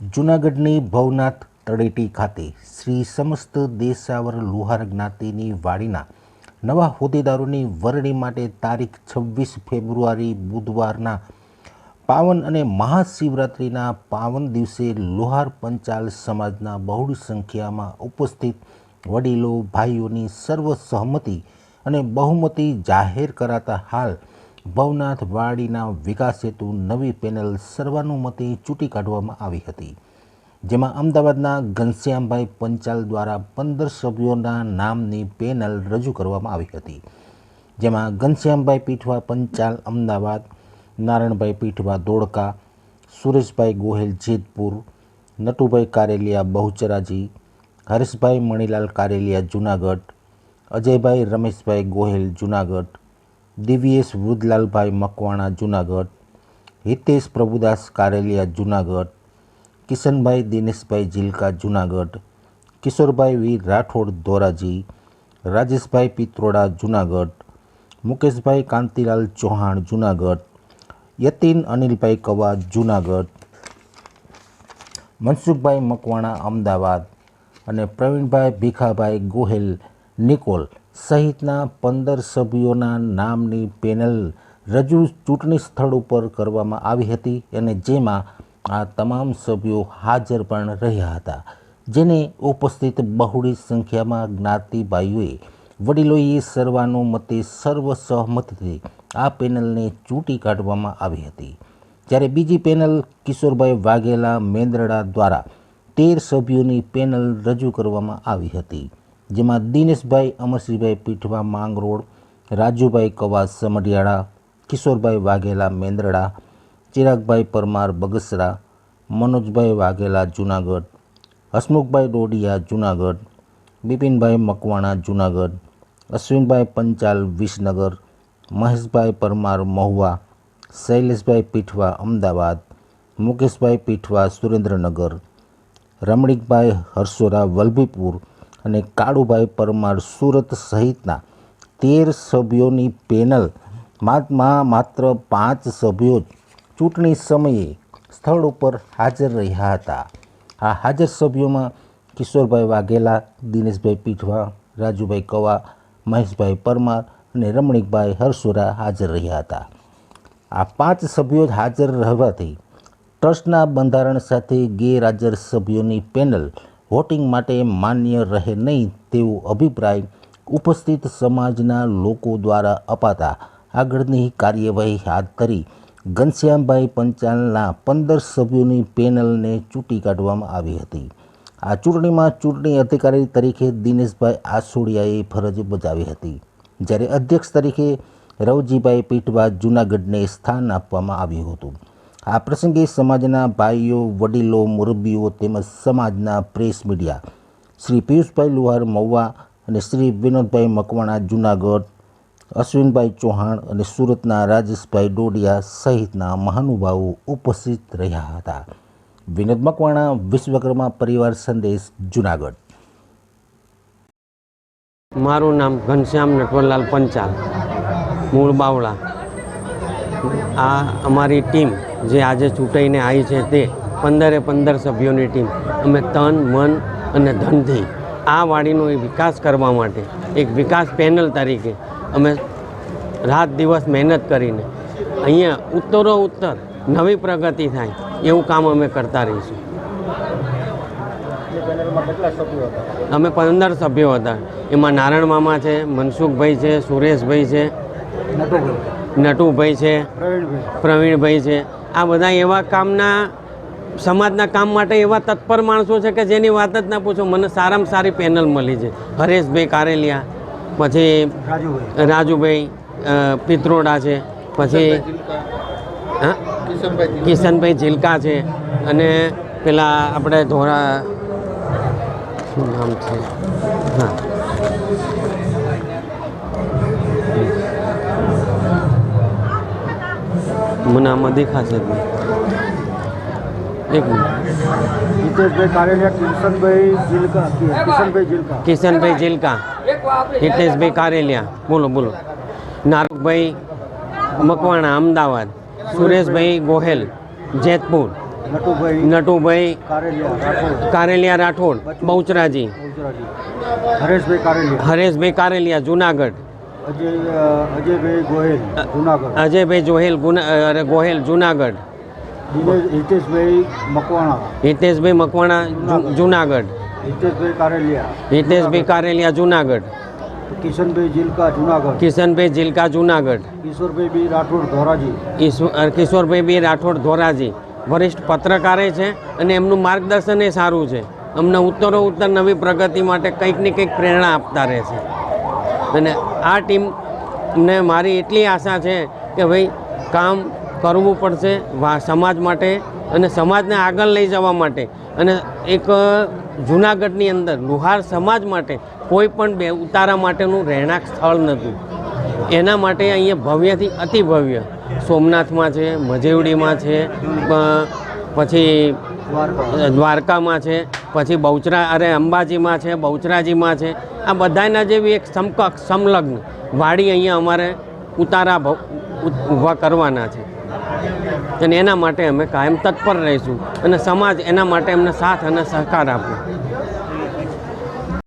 જૂનાગઢની ભવનાથ તળેટી ખાતે શ્રી સમસ્ત દેશાવર લુહાર જ્ઞાતિની વાડીના નવા હોદ્દેદારોની વરણી માટે તારીખ છવ્વીસ ફેબ્રુઆરી બુધવારના પાવન અને મહાશિવરાત્રિના પાવન દિવસે લોહાર પંચાલ સમાજના બહુળ સંખ્યામાં ઉપસ્થિત વડીલો, ભાઈઓની સર્વસહમતી અને બહુમતી જાહેર કરાતા હાલ ભવનાથ વાડીના વિકાસ હેતુ નવી પેનલ સર્વાનુમતે ચૂંટી કાઢવામાં આવી હતી, જેમાં અમદાવાદના ઘનશ્યામભાઈ પંચાલ દ્વારા પંદર સભ્યોના નામની પેનલ રજૂ કરવામાં આવી હતી, જેમાં ઘનશ્યામભાઈ પીઠવા પંચાલ, અમદાવાદ, નારાયણભાઈ પીઠવા ધોળકા સુરેશભાઈ ગોહેલ જેતપુર, નટુભાઈ કારેલિયા બહુચરાજી, હરેશભાઈ મણીલાલ કારેલિયા જુનાગઢ, અજયભાઈ રમેશભાઈ ગોહેલ જુનાગઢ દિવ્યેશ વૃદ્ધલાલભાઈ મકવાણા, જુનાગઢ. હિતેશ પ્રભુદાસ કારેલિયા, જુનાગઢ. કિશનભાઈ દિનેશભાઈ જીલકા જુનાગઢ. કિશોરભાઈ વી રાઠોડ, ધોરાજી. રાજેશભાઈ પિત્રોડા, જુનાગઢ. મુકેશભાઈ કાંતિલાલ ચૌહાણ, જુનાગઢ. યતીન અનિલભાઈ કવા, જુનાગઢ. મનસુખભાઈ મકવાણા, અમદાવાદ. અને પ્રવીણભાઈ ભીખાભાઈ ગોહેલ, નિકોલ. સહિતના પંદર સભ્યોના નામની પેનલ રજૂ ચૂંટણી સ્થળ ઉપર કરવામાં આવી હતી અને જેમાં આ તમામ સભ્યો હાજર પણ રહ્યા હતા, જેને ઉપસ્થિત બહોળી સંખ્યામાં જ્ઞાતિભાઈઓએ, વડીલોએ સર્વાનુમતે સર્વસહમતથી આ પેનલને ચૂંટી કાઢવામાં આવી હતી. જ્યારે બીજી પેનલ કિશોરભાઈ વાઘેલા મેંદરડા દ્વારા તેર સભ્યોની પેનલ રજૂ કરવામાં આવી હતી. જેમાં દિનેશભાઈ અમરસિંહભાઈ પીઠવા, માંગરોળ, રાજુભાઈ કવાસ, સમઢિયાળા, કિશોરભાઈ વાઘેલા, મેંદરડા, ચિરાગભાઈ પરમાર, બગસરા, મનોજભાઈ વાઘેલા, જુનાગઢ, હસમુખભાઈ ડોડિયા, જુનાગઢ, બિપિનભાઈ મકવાણા, જુનાગઢ, અશ્વિનભાઈ પંચાલ, વિસનગર, મહેશભાઈ પરમાર, મહુવા, શૈલેષભાઈ પીઠવા, અમદાવાદ, મુકેશભાઈ પીઠવા, સુરેન્દ્રનગર, રમણીકભાઈ હરસોરા, વલભીપુર અને કાળુભાઈ પરમાર સુરત સહિતના તેર સભ્યોની પેનલમાં માત્ર પાંચ સભ્યો ચૂંટણી સમયે સ્થળ ઉપર હાજર રહ્યા હતા. આ હાજર સભ્યોમાં કિશોરભાઈ વાઘેલા, દિનેશભાઈ પીઠવા, રાજુભાઈ કવા, મહેશભાઈ પરમાર અને રમણીકભાઈ હરસુરા હાજર રહ્યા હતા. આ પાંચ સભ્યો હાજર રહેવાથી ટ્રસ્ટના બંધારણ સાથે ગેરહાજર સભ્યોની પેનલ વોટિંગ માટે માન્ય રહે નહીં તેવો અભિપ્રાય ઉપસ્થિત સમાજના લોકો દ્વારા અપાતા. આગળની કાર્યવાહી હાથ ધરી ઘનશ્યામભાઈ પંચાલના પંદર સભ્યોની પેનલને ચૂંટી કાઢવામાં આવી હતી. આ ચૂંટણીમાં ચૂંટણી અધિકારી તરીકે દિનેશભાઈ આસોડિયાએ ફરજ બજાવી હતી. જ્યારે અધ્યક્ષ તરીકે રવજીભાઈ પીઠવા જૂનાગઢને સ્થાન આપવામાં આવ્યું હતું. આ પ્રસંગે સમાજના ભાઈઓ, વડીલો મુરબ્બીઓ તેમજ સમાજના પ્રેસ મીડિયા શ્રી પિયુષભાઈ લુહાર મહુવા અને શ્રી વિનોદભાઈ મકવાણા, જુનાગઢ, અશ્વિનભાઈ ચૌહાણ અને સુરતના રાજેશભાઈ ડોડિયા સહિતના મહાનુભાવો ઉપસ્થિત રહ્યા હતા. વિનોદ મકવાણા, વિશ્વકર્મા પરિવાર સંદેશ, જુનાગઢ. મારું નામ ઘનશ્યામ નટવરલાલ પંચાલ, મૂળ બાવળા. આ અમારી ટીમ જે આજે ચૂંટાઈને આવી છે તે પંદરે પંદર સભ્યોની ટીમ. અમે તન, મન અને ધનથી આ વાડીનો એ વિકાસ કરવા માટે એક વિકાસ પેનલ તરીકે અમે રાત દિવસ મહેનત કરીને અહીંયા ઉત્તરો ઉત્તર, નવી પ્રગતિ થાય એવું કામ અમે કરતા રહીશું. અમે પંદર સભ્યો હતા. એમાં નારાયણ મામા છે, મનસુખભાઈ છે, સુરેશભાઈ છે. નટુભાઈ છે પ્રવીણભાઈ. છે. આ બધા એવા કામના સમાજના કામ માટે એવા તત્પર માણસો છે કે જેની વાત જ ના પૂછો. મને સારામાં સારી પેનલ મળી છે. હરેશભાઈ કારેલિયા પછી રાજુભાઈ. પિત્રોડા છે પછી હા? કિશનભાઈ ઝીલકા છે. અને પેલા આપણે ધોરા શું નામ છે? હા. મને આમાં દેખાશે જ નહીં એક મિનિટ હિતેશભાઈ કારેલિયા કિશનભાઈ જીલકા કિશનભાઈ જીલકા કિશનભાઈ જીલકા હિતેશભાઈ કારેલિયા બોલો બોલો નારકભાઈ મકવાણા અમદાવાદ સુરેશભાઈ ગોહેલ જેતપુર નટુભાઈ નટુભાઈ કારેલિયા રાઠોડ કારેલિયા રાઠોડ બહુચરાજી બહુચરાજી હરેશભાઈ કારેલિયા હરેશભાઈ કારેલિયા જુનાગઢ અજય અજયભાઈ ગોહિલ જુનાગઢ. અજયભાઈ જોહેલ ગુના ગોહેલ જુનાગઢ. દિનેશ હિતેશભાઈ મકવાણા. હિતેશભાઈ મકવાણા જુનાગઢ. હિતેશભાઈ કારેલિયા. હિતેશભાઈ કારેલિયા જુનાગઢ. કિશનભાઈ જીલકા જુનાગઢ. કિશનભાઈ જીલકા જુનાગઢ. કિશોરભાઈ બી રાઠોડ ધોરાજી. કિશોરભાઈ બી રાઠોડ ધોરાજી. વરિષ્ઠ પત્રકારે છે અને એમનું માર્ગદર્શન એ સારું છે. અમને ઉત્તરો ઉત્તર નવી પ્રગતિ માટે કંઈક ને કંઈક પ્રેરણા આપતા રહે છે. અને આ ટીમને મારી એટલી આશા છે કે ભાઈ કામ કરવું પડશે સમાજ માટે અને સમાજને આગળ લઈ જવા માટે. અને એક જૂનાગઢની અંદર લુહાર સમાજ માટે કોઈ પણ બે ઉતારા માટેનું રહેણાંક સ્થળ નહોતું. એના માટે અહીંયા ભવ્યથી અતિ ભવ્ય. સોમનાથમાં છે મજેવડીમાં છે પછી દ્વારકામાં છે પછી બહુચરા અરે અંબાજીમાં છે બહુચરાજીમાં છે. આ બધાના જેવી એક સમકક્ષ સંલગ્ન વાડી અહીંયા અમારે ઉતારા ઊભા કરવાના છે. અને એના માટે અમે કાયમ તત્પર રહીશું અને સમાજ એના માટે અમને સાથ અને સહકાર આપે.